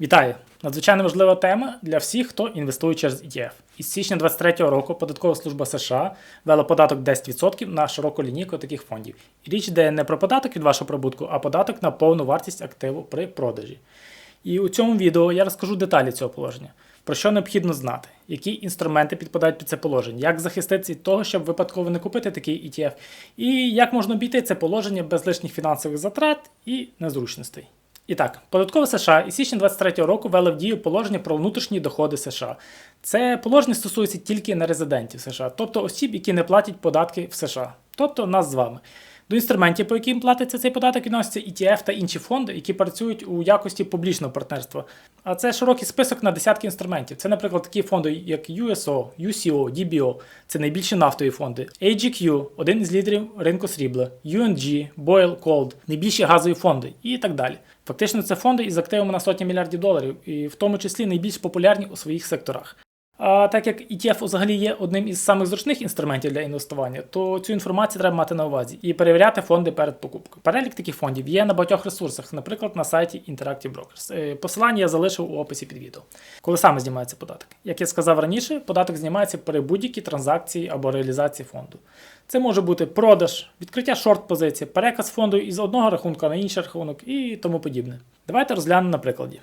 Вітаю! Надзвичайно важлива тема для всіх, хто інвестує через ETF. Із січня 2023 року Податкова служба США ввела податок 10% на широку лінійку таких фондів. І річ йде не про податок від вашого прибутку, а податок на повну вартість активу при продажі. І у цьому відео я розкажу деталі цього положення, про що необхідно знати, які інструменти підпадають під це положення, як захиститися від того, щоб випадково не купити такий ETF, і як можна обійти це положення без лишніх фінансових затрат і незручностей. І так, податкова США із січня 23 року ввели в дію положення про внутрішні доходи США. Це положення стосується тільки нерезидентів США, тобто осіб, які не платять податки в США, тобто нас з вами. До інструментів, по яким платиться цей податок, відносяться ETF та інші фонди, які працюють у якості публічного партнерства. А це широкий список на десятки інструментів. Це, наприклад, такі фонди, як USO, UCO, DBO, це найбільші нафтові фонди, AGQ, один із лідерів ринку срібла, UNG, Boyle Gold, найбільші газові фонди і так далі. Фактично, це фонди із активами на сотні мільярдів доларів, і в тому числі найбільш популярні у своїх секторах. А так як ETF взагалі є одним із самих зручних інструментів для інвестування, то цю інформацію треба мати на увазі і перевіряти фонди перед покупкою. Перелік таких фондів є на багатьох ресурсах, наприклад, на сайті Interactive Brokers. Е, Посилання я залишив у описі під відео. Коли саме знімається податок? Як я сказав раніше, податок знімається при будь-якій транзакції або реалізації фонду. Це може бути продаж, відкриття шорт-позиції, переказ фонду із одного рахунку на інший рахунок і тому подібне. Давайте розглянемо на прикладі.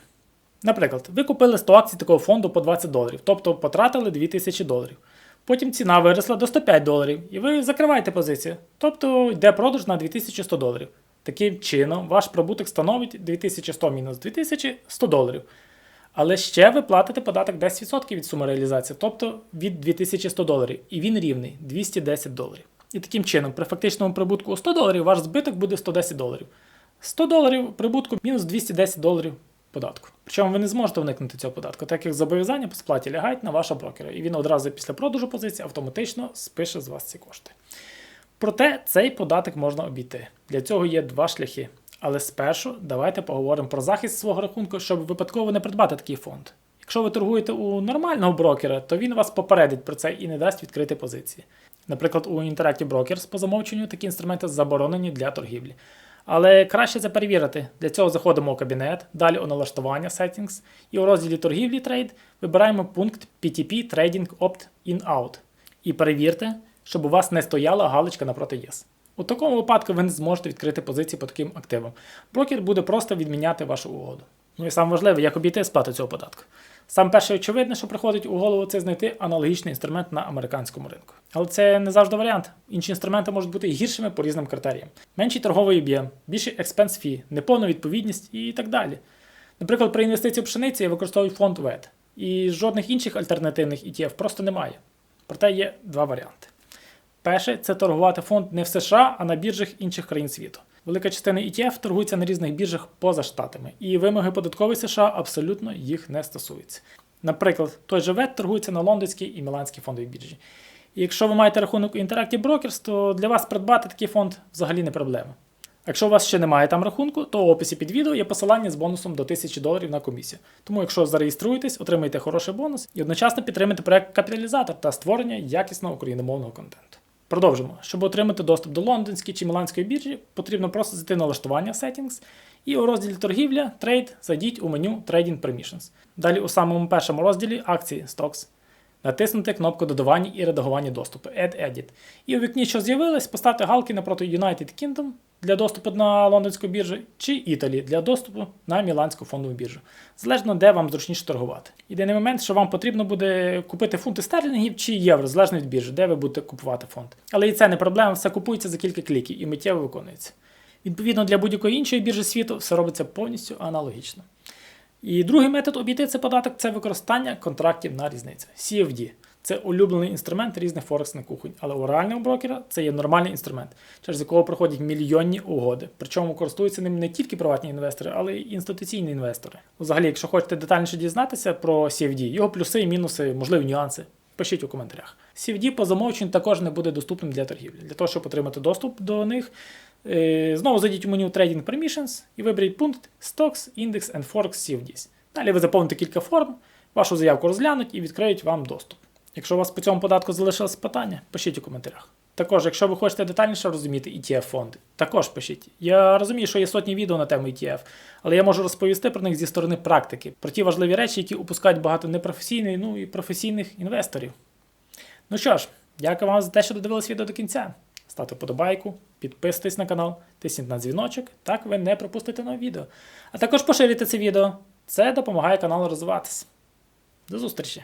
Наприклад, ви купили 100 акцій такого фонду по 20 доларів, тобто потратили 2000 доларів. Потім ціна виросла до 105 доларів, і ви закриваєте позицію, тобто йде продаж на 2100 доларів. Таким чином, ваш прибуток становить 2100 мінус 2100 доларів. Але ще ви платите податок 10% від суми реалізації, тобто від 2100 доларів, і він рівний 210 доларів. І таким чином, при фактичному прибутку у 100 доларів ваш збиток буде 110 доларів. 100 доларів прибутку мінус 210 доларів податку. Причому ви не зможете уникнути цього податку, так як зобов'язання по сплаті лягають на вашого брокера, і він одразу після продажу позиції автоматично спише з вас ці кошти. Проте цей податок можна обійти. Для цього є два шляхи. Але спершу давайте поговоримо про захист свого рахунку, щоб випадково не придбати такий фонд. Якщо ви торгуєте у нормального брокера, то він вас попередить про це і не дасть відкрити позиції. Наприклад, у Interactive Brokers по замовченню такі інструменти заборонені для торгівлі. Але краще це перевірити. Для цього заходимо у кабінет, далі у налаштування Settings, і у розділі торгівлі Trade вибираємо пункт PTP Trading Opt-in-Out. І перевірте, щоб у вас не стояла галочка напроти Yes. У такому випадку ви не зможете відкрити позиції по таким активам. Брокер буде просто відміняти вашу угоду. Ну і саме важливе, як обійти сплату цього податку. Саме перше очевидне, що приходить у голову, це знайти аналогічний інструмент на американському ринку. Але це не завжди варіант. Інші інструменти можуть бути гіршими по різним критеріям. Менший торговий об'єм, більший експенс фі, неповна відповідність і так далі. Наприклад, при інвестиції в пшениці я використовую фонд ВЕД, і жодних інших альтернативних ETF просто немає. Проте є два варіанти. Перше це торгувати фонд не в США, а на біржах інших країн світу. Велика частина ETF торгується на різних біржах поза штатами, і вимоги податкової США абсолютно їх не стосуються. Наприклад, той же ВЕД торгується на лондонській і міланській фондовій біржі. І якщо ви маєте рахунок у Interactive Brokers, то для вас придбати такий фонд взагалі не проблема. Якщо у вас ще немає там рахунку, то в описі під відео є посилання з бонусом до 1000 доларів на комісію. Тому, якщо зареєструєтесь, отримаєте хороший бонус і одночасно підтримаєте проект капіталізатор та створення якісного україномовного контенту. Продовжимо. Щоб отримати доступ до лондонської чи міланської біржі, потрібно просто зайти на налаштування Settings і у розділі торгівля Trade зайдіть у меню Trading Permissions. Далі у самому першому розділі акції Stocks. Натиснути кнопку додавання і редагування доступу Add Edit. І у вікні, що з'явилось, поставте галки напроти United Kingdom для доступу на лондонську біржу, чи Італії для доступу на Міланську фондову біржу. Залежно, де вам зручніше торгувати. Єдиний момент, що вам потрібно буде купити фунти стерлінгів чи євро, залежно від біржі, де ви будете купувати фонд. Але і це не проблема, все купується за кілька кліків і миттєво виконується. Відповідно, для будь-якої іншої біржі світу все робиться повністю аналогічно. І другий метод обійти цей податок це використання контрактів на різницю. CFD. Це улюблений інструмент різних форексних кухонь, але у реального брокера це є нормальний інструмент, через якого проходять мільйонні угоди. Причому користуються ним не тільки приватні інвестори, але й інституційні інвестори. Взагалі, якщо хочете детальніше дізнатися про CFD, його плюси і мінуси, можливі нюанси, пишіть у коментарях. CFD по замовченню також не буде доступним для торгівлі. Для того, щоб отримати доступ до них, знову зайдіть у меню Trading Permissions і виберіть пункт Stocks, Index and Forex CFDs. Далі ви заповните кілька форм, вашу заявку розглянуть і відкриють вам доступ. Якщо у вас по цьому податку залишилось питання, пишіть у коментарях. Також, якщо ви хочете детальніше розуміти ETF фонди, також пишіть. Я розумію, що є сотні відео на тему ETF, але я можу розповісти про них зі сторони практики, про ті важливі речі, які упускають багато непрофесійних, ну і професійних інвесторів. Ну що ж, дякую вам за те, що додивились відео до кінця. Ставте подобайку, підписуйтесь на канал, тисніть на дзвіночок, так ви не пропустите нове відео. А також поширюйте це відео. Це допомагає каналу розвиватися. До зустрічі!